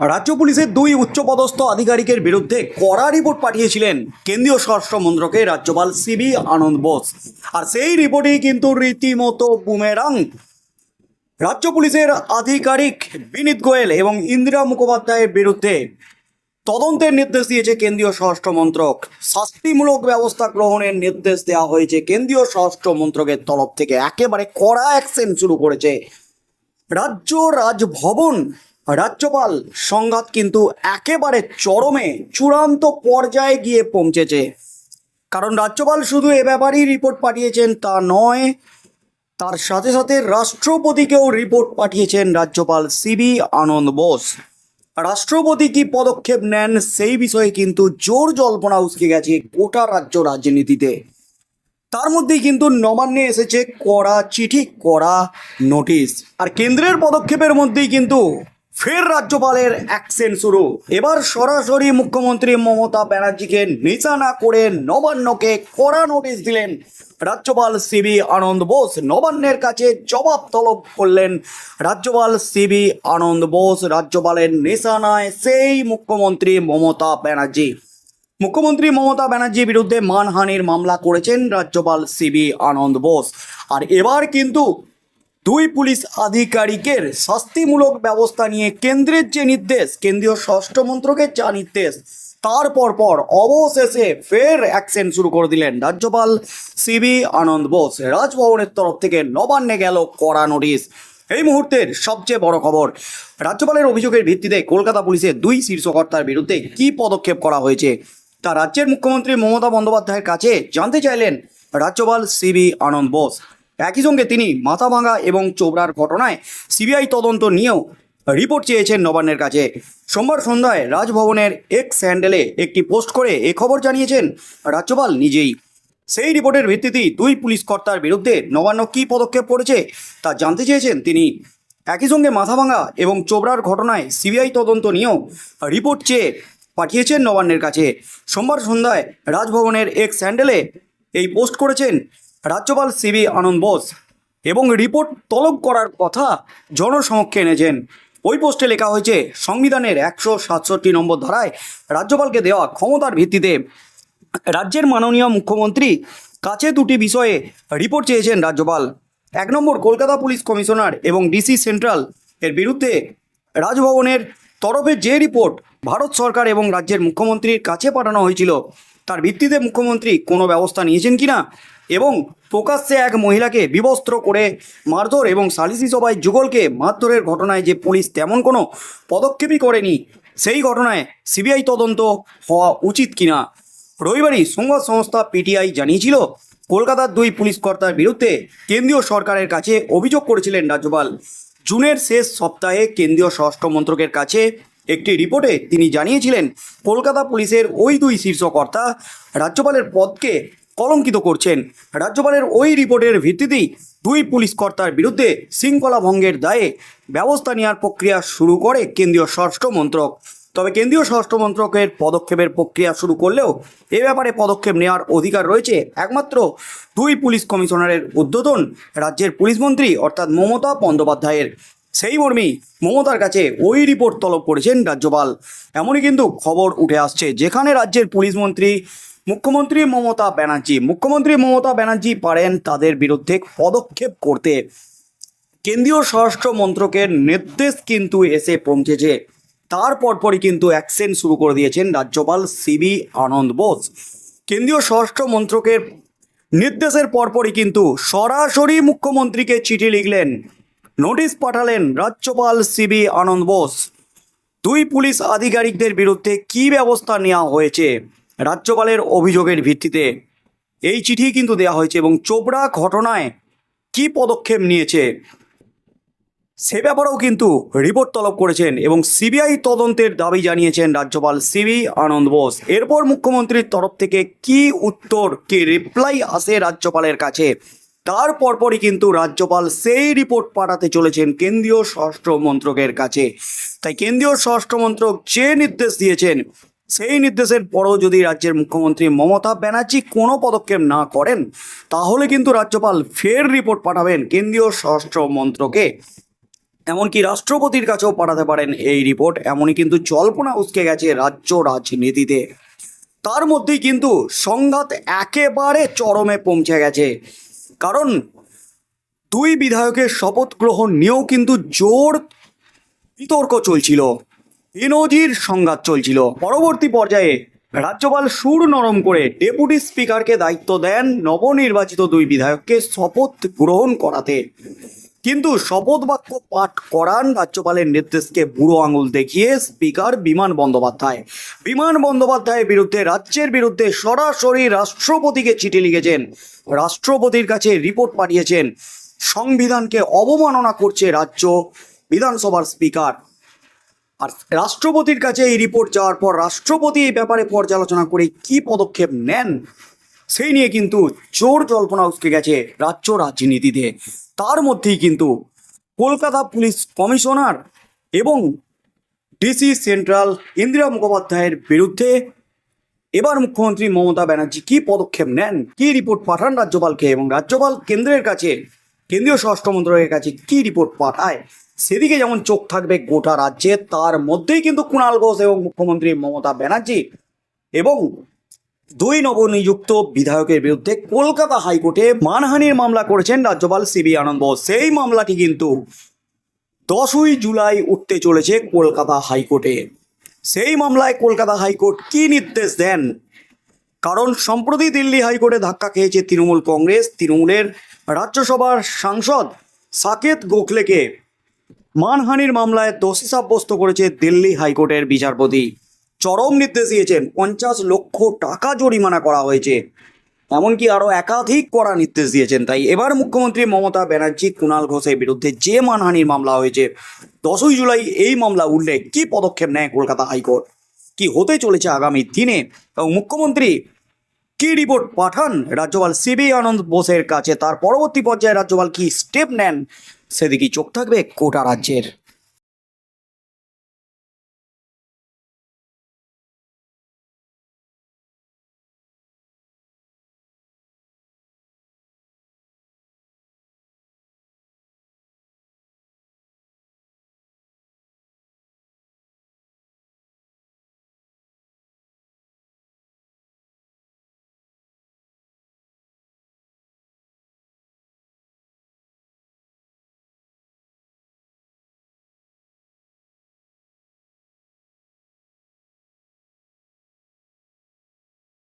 রাজ্য পুলিশের দুই উচ্চপদস্থ আধিকারিকের বিরুদ্ধে কড়া রিপোর্ট পাঠিয়েছিলেন কেন্দ্রীয় স্বরাষ্ট্র মন্ত্রকে রাজ্যপাল সিবি আনন্দ বোস। আর সেই রিপোর্টেই কিন্তু রীতিমতো বুমেরাং। রাজ্য পুলিশের আধিকারিক বিনীত গোয়েল এবং ইন্দিরা মুখোপাধ্যায়ের বিরুদ্ধে তদন্তের নির্দেশ দিয়েছে কেন্দ্রীয় স্বরাষ্ট্র মন্ত্রক। শাস্তিমূলক ব্যবস্থা গ্রহণের নির্দেশ দেওয়া হয়েছে কেন্দ্রীয় স্বরাষ্ট্র মন্ত্রকের তরফ থেকে। একেবারে কড়া অ্যাকশন শুরু করেছে। রাজ্য রাজভবন রাজ্যপাল, সংঘাত কিন্তু একেবারে চরমে চূড়ান্ত পর্যায়ে গিয়ে পৌঁছেছে। কারণ রাজ্যপাল শুধু এ ব্যাপারেই রিপোর্ট পাঠিয়েছেন, তা নয়, তার সাথে সাথে রাষ্ট্রপতিকেও রিপোর্ট পাঠিয়েছেন রাজ্যপাল সিবি আনন্দ বোস। রাষ্ট্রপতি কি পদক্ষেপ নেন সেই বিষয়ে কিন্তু জোর জল্পনা উসকে গেছে গোটা রাজ্য রাজনীতিতে। তার মধ্যেই কিন্তু নবান্নে এসেছে কড়া চিঠি, কড়া নোটিশ। আর কেন্দ্রের পদক্ষেপের মধ্যেই কিন্তু ফের রাজ্যপালের অ্যাকশন শুরু। এবার সরাসরি মুখ্যমন্ত্রী মমতা ব্যানার্জিকে নিশানা করে নবান্নকে কড়া নোটিশ দিলেন রাজ্যপাল সিবি আনন্দ বোস। নবান্নের কাছে জবাব তলব করলেন রাজ্যপাল সিবি আনন্দ বোস। রাজ্যপালের নিশানায় সেই মুখ্যমন্ত্রী মমতা ব্যানার্জি। মুখ্যমন্ত্রী মমতা ব্যানার্জির বিরুদ্ধে মানহানির মামলা করেছেন রাজ্যপাল সিবি আনন্দ বোস। আর এবার কিন্তু দুই পুলিশ আধিকারিকের শাস্তিমূলক ব্যবস্থা নিয়ে কেন্দ্রের যে নির্দেশ, কেন্দ্রীয় স্বরাষ্ট্র মন্ত্রকের যা নির্দেশ তারপর পর অবশেষে ফের অ্যাকশন শুরু করে দিলেন রাজ্যপাল সিবি আনন্দ বোস। রাজভবনের তরফ থেকে নবান্নে গেল কড়া নোটিশ। এই মুহূর্তের সবচেয়ে বড় খবর, রাজ্যপালের অভিযোগের ভিত্তিতে কলকাতা পুলিশের দুই শীর্ষকর্তার বিরুদ্ধে কী পদক্ষেপ করা হয়েছে, তা রাজ্যের মুখ্যমন্ত্রী মমতা বন্দ্যোপাধ্যায়ের কাছে জানতে চাইলেন রাজ্যপাল সিবি আনন্দ বোস। একই সঙ্গে তিনি মাথাভাঙা এবং চোবড়ার ঘটনায় সিবিআই তদন্ত নিয়েও রিপোর্ট চেয়েছেন নবান্নের কাছে। সোমবার সন্ধ্যায় রাজভবনের এক্স স্যান্ডেলে একটি পোস্ট করে এ খবর জানিয়েছেন রাজ্যপাল নিজেই। সেই রিপোর্টের ভিত্তিতেই দুই পুলিশ কর্তার বিরুদ্ধে নবান্ন কী পদক্ষেপ করেছে তা জানতে চেয়েছেন তিনি। একই সঙ্গে মাথাভাঙা এবং চোবড়ার ঘটনায় সিবিআই তদন্ত নিয়েও রিপোর্ট চেয়ে পাঠিয়েছেন নবান্নের কাছে। সোমবার সন্ধ্যায় রাজভবনের এক স্যান্ডেলে এই পোস্ট করেছেন রাজ্যপাল সিবি আনন্দ বোস এবং রিপোর্ট তলব করার কথা জনসমক্ষে এনেছেন। ওই পোস্টে লেখা হয়েছে, সংবিধানের একশো সাতষট্টি নম্বর ধারায় রাজ্যপালকে দেওয়া ক্ষমতার ভিত্তিতে রাজ্যের মাননীয় মুখ্যমন্ত্রী কাছে দুটি বিষয়ে রিপোর্ট চেয়েছেন রাজ্যপাল। এক নম্বর, কলকাতা পুলিশ কমিশনার এবং ডিসি সেন্ট্রাল এর বিরুদ্ধে রাজভবনের তরফে যে রিপোর্ট ভারত সরকার এবং রাজ্যের মুখ্যমন্ত্রীর কাছে পাঠানো হয়েছিল, তার ভিত্তিতে মুখ্যমন্ত্রী কোনো ব্যবস্থা নিয়েছেন কিনা এবং প্রকাশ্যে এক মহিলাকে বিবস্ত্র করে মারধর এবং সালিসি সভায় যুগলকে মারধরের ঘটনায় যে পুলিশ তেমন কোনো পদক্ষেপই করেনি, সেই ঘটনায় সিবিআই তদন্ত হওয়া উচিত কিনা? রবিবারই সংবাদ সংস্থা পিটিআই জানিয়েছিল, কলকাতার দুই পুলিশ কর্তার বিরুদ্ধে কেন্দ্রীয় সরকারের কাছে অভিযোগ করেছিলেন রাজ্যপাল। জুনের শেষ সপ্তাহে কেন্দ্রীয় স্বরাষ্ট্র মন্ত্রকের কাছে একটি রিপোর্টে তিনি জানিয়েছিলেন, কলকাতা পুলিশের ওই দুই শীর্ষকর্তা রাজ্যপালের পদকে কলঙ্কিত করছেন। রাজ্যপালের ওই রিপোর্টের ভিত্তিতেই দুই পুলিশ কর্তার বিরুদ্ধে শৃঙ্খলা ভঙ্গের দায়ে ব্যবস্থা নেওয়ার প্রক্রিয়া শুরু করে কেন্দ্রীয় স্বরাষ্ট্র মন্ত্রক। তবে কেন্দ্রীয় স্বরাষ্ট্র মন্ত্রকের পদক্ষেপের প্রক্রিয়া শুরু করলেও এ ব্যাপারে পদক্ষেপ নেওয়ার অধিকার রয়েছে একমাত্র দুই পুলিশ কমিশনারের উদ্বোধন রাজ্যের পুলিশ মন্ত্রী অর্থাৎ মমতা বন্দ্যোপাধ্যায়ের। সেই মর্মেই মমতার কাছে ওই রিপোর্ট তলব করেছেন রাজ্যপাল। এমনই কিন্তু খবর উঠে আসছে, যেখানে রাজ্যের পুলিশ মন্ত্রী মুখ্যমন্ত্রী মমতা ব্যানার্জি, মুখ্যমন্ত্রী মমতা ব্যানার্জি পারেন তাদের বিরুদ্ধে পদক্ষেপ করতে। কেন্দ্রীয় স্বরাষ্ট্র মন্ত্রকের নির্দেশ কিন্তু এসে পৌঁছেছে। তার পরপরই কিন্তু অ্যাকশন শুরু করে দিয়েছেন রাজ্যপাল সিবি আনন্দ বোস। কেন্দ্রীয় স্বরাষ্ট্র মন্ত্রকের নির্দেশের পরপরই কিন্তু সরাসরি মুখ্যমন্ত্রীকে চিঠি লিখলেন, নোটিশ পাঠালেন রাজ্যপাল সিবি আনন্দ বোস। দুই পুলিশ আধিকারিকদের বিরুদ্ধে কী ব্যবস্থা নেওয়া হয়েছে? রাজ্যপালের অভিযোগের ভিত্তিতে এই চিঠি কিন্তু দেওয়া হয়েছে এবং চোপড়া ঘটনায় কী পদক্ষেপ নিয়েছে সে ব্যাপারেও কিন্তু রিপোর্ট তলব করেছেন এবং সিবিআই তদন্তের দাবি জানিয়েছেন রাজ্যপাল সিবি আনন্দ বোস। এরপর মুখ্যমন্ত্রীর তরফ থেকে কি উত্তর, কি রিপ্লাই আসে রাজ্যপালের কাছে? তার পরপরই কিন্তু রাজ্যপাল সেই রিপোর্ট পাঠাতে চলেছেন কেন্দ্রীয় স্বরাষ্ট্র মন্ত্রকের কাছে। তাই কেন্দ্রীয় স্বরাষ্ট্র মন্ত্রক যে নির্দেশ দিয়েছেন সেই নির্দেশের পরও যদি রাজ্যের মুখ্যমন্ত্রী মমতা ব্যানার্জি কোনো পদক্ষেপ না করেন, তাহলে কিন্তু রাজ্যপাল ফের রিপোর্ট পাঠাবেন কেন্দ্রীয় স্বরাষ্ট্র মন্ত্রকে এমনকি রাষ্ট্রপতির কাছেও পাঠাতে পারেন এই রিপোর্ট, এমনই কিন্তু জল্পনা উসকে গেছে রাজ্য রাজনীতিতে। তার মধ্যেই কিন্তু সংঘাত একেবারে চরমে পৌঁছে গেছে। কারণ দুই বিধায়কের শপথ গ্রহণ নিয়েও কিন্তু জোর বিতর্ক চলছিল। এনজির সংঘাত চলছিল। পরবর্তী পর্যায়ে রাজ্যপাল সুর নরম করে ডেপুটি স্পিকারকে দায়িত্ব দেন নবনির্বাচিত দুই বিধায়ককে শপথ গ্রহণ করাতে। কিন্তু শপথ বাক্য পাঠ করান রাজ্যপালের নির্দেশকে বুড়ো আঙুল দেখিয়ে স্পিকার বিমান বন্দ্যোপাধ্যায়। বিমান বন্দ্যোপাধ্যায়ের বিরুদ্ধে, রাজ্যের বিরুদ্ধে সরাসরি রাষ্ট্রপতিকে চিঠি লিখেছেন। রাষ্ট্রপতির কাছে রিপোর্ট পাঠিয়েছেন। সংবিধানকে অবমাননা করছে রাজ্য বিধানসভার স্পিকার। আর রাষ্ট্রপতির কাছে এই রিপোর্ট যাওয়ার পর রাষ্ট্রপতি এই ব্যাপারে পর্যালোচনা করে কি পদক্ষেপ নেন, সেই নিয়ে কিন্তু জোর জল্পনা উসকে গেছে রাজ্য রাজনীতিতে। তার মধ্যেই কিন্তু কলকাতা পুলিশ কমিশনার এবং ডিসি সেন্ট্রাল ইন্দিরা মুখোপাধ্যায়ের বিরুদ্ধে এবার মুখ্যমন্ত্রী মমতা ব্যানার্জি কি পদক্ষেপ নেন, কি রিপোর্ট পাঠান রাজ্যপালকে এবং রাজ্যপাল কেন্দ্রের কাছে, কেন্দ্রীয় স্বরাষ্ট্র মন্ত্রকের কাছে কি রিপোর্ট পাঠায় সেদিকে যেমন চোখ থাকবে গোটা রাজ্যে, তার মধ্যেই কিন্তু কুণাল ঘোষ এবং মুখ্যমন্ত্রী মমতা ব্যানার্জি এবং দুই নবনিযুক্ত বিধায়কের বিরুদ্ধে কলকাতা হাইকোর্টে মানহানির মামলা করেছেন রাজ্যপাল সিবি আনন্দ। সেই মামলাটি কিন্তু দশই জুলাই উঠতে চলেছে কলকাতা হাইকোর্টে। সেই মামলায় কলকাতা হাইকোর্ট কি নির্দেশ দেন? কারণ সম্প্রতি দিল্লি হাইকোর্টে ধাক্কা খেয়েছে তৃণমূল কংগ্রেস। তৃণমূলের রাজ্যসভার সাংসদ সাকেত গোখলেকে মানহানির মামলায় দোষী সাব্যস্ত করেছে দিল্লি হাইকোর্টের বিচারপতি। চরম নির্দেশ দিয়েছেন, পঞ্চাশ লক্ষ টাকা জরিমানা করা হয়েছে। এমনকি আরও একাধিক করা নির্দেশ দিয়েছেন। তাই এবার মুখ্যমন্ত্রী মমতা ব্যানার্জি কুণাল ঘোষের বিরুদ্ধে যে মানহানির মামলা হয়েছে, দশই জুলাই এই মামলা উঠলে কি পদক্ষেপ নেয় কলকাতা হাইকোর্ট? কি হতে চলেছে আগামী দিনে? এবং মুখ্যমন্ত্রী কি রিপোর্ট পাঠান? রাজ্যপাল সিবি আনন্দ বোসের কাছে তার পরবর্তী পর্যায়ে রাজ্যপাল কি স্টেপ নেন? সেদিকেই চোখ থাকবে কোটা রাজ্যের।